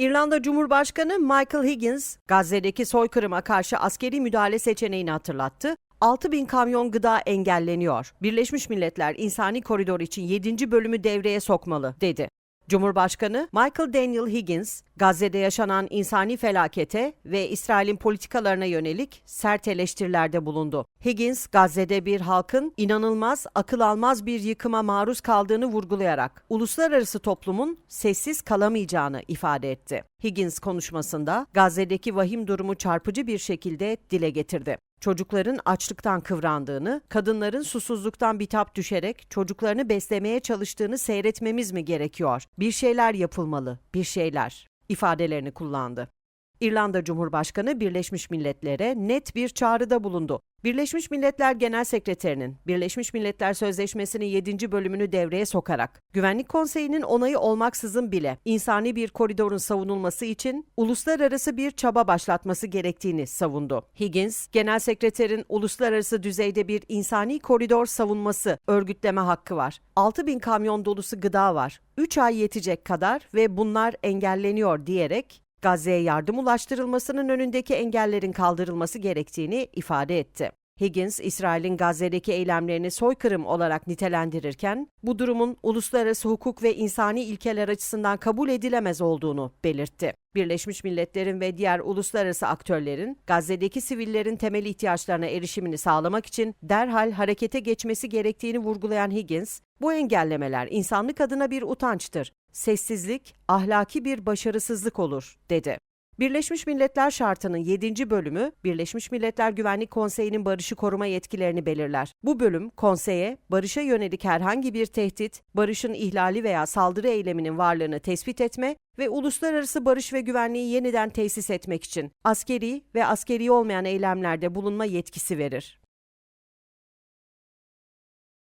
İrlanda Cumhurbaşkanı Michael Higgins, Gazze'deki soykırıma karşı askeri müdahale seçeneğini hatırlattı. 6 bin kamyon gıda engelleniyor. Birleşmiş Milletler İnsani Koridor için 7. bölümü devreye sokmalı, dedi. Cumhurbaşkanı Michael Daniel Higgins, Gazze'de yaşanan insani felakete ve İsrail'in politikalarına yönelik sert eleştirilerde bulundu. Higgins, Gazze'de bir halkın inanılmaz, akıl almaz bir yıkıma maruz kaldığını vurgulayarak uluslararası toplumun sessiz kalamayacağını ifade etti. Higgins konuşmasında Gazze'deki vahim durumu çarpıcı bir şekilde dile getirdi çocukların açlıktan kıvrandığını, kadınların susuzluktan bitap düşerek çocuklarını beslemeye çalıştığını seyretmemiz mi gerekiyor? Bir şeyler yapılmalı, bir şeyler ifadelerini kullandı. İrlanda Cumhurbaşkanı Birleşmiş Milletler'e net bir çağrıda bulundu. Birleşmiş Milletler Genel Sekreterinin Birleşmiş Milletler Sözleşmesi'nin 7. bölümünü devreye sokarak Güvenlik Konseyi'nin onayı olmaksızın bile insani bir koridorun savunulması için uluslararası bir çaba başlatması gerektiğini savundu. Higgins, Genel Sekreterin uluslararası düzeyde bir insani koridor savunması örgütleme hakkı var. 6 bin kamyon dolusu gıda var. 3 ay yetecek kadar ve bunlar engelleniyor diyerek Gazze'ye yardım ulaştırılmasının önündeki engellerin kaldırılması gerektiğini ifade etti. Higgins, İsrail'in Gazze'deki eylemlerini soykırım olarak nitelendirirken, bu durumun uluslararası hukuk ve insani ilkeler açısından kabul edilemez olduğunu belirtti. Birleşmiş Milletler'in ve diğer uluslararası aktörlerin Gazze'deki sivillerin temel ihtiyaçlarına erişimini sağlamak için derhal harekete geçmesi gerektiğini vurgulayan Higgins, bu engellemeler insanlık adına bir utançtır. Sessizlik ahlaki bir başarısızlık olur, dedi. Birleşmiş Milletler Şartı'nın 7. bölümü Birleşmiş Milletler Güvenlik Konseyi'nin barışı koruma yetkilerini belirler. Bu bölüm konseye barışa yönelik herhangi bir tehdit, barışın ihlali veya saldırı eyleminin varlığını tespit etme ve uluslararası barış ve güvenliği yeniden tesis etmek için askeri ve askeri olmayan eylemlerde bulunma yetkisi verir.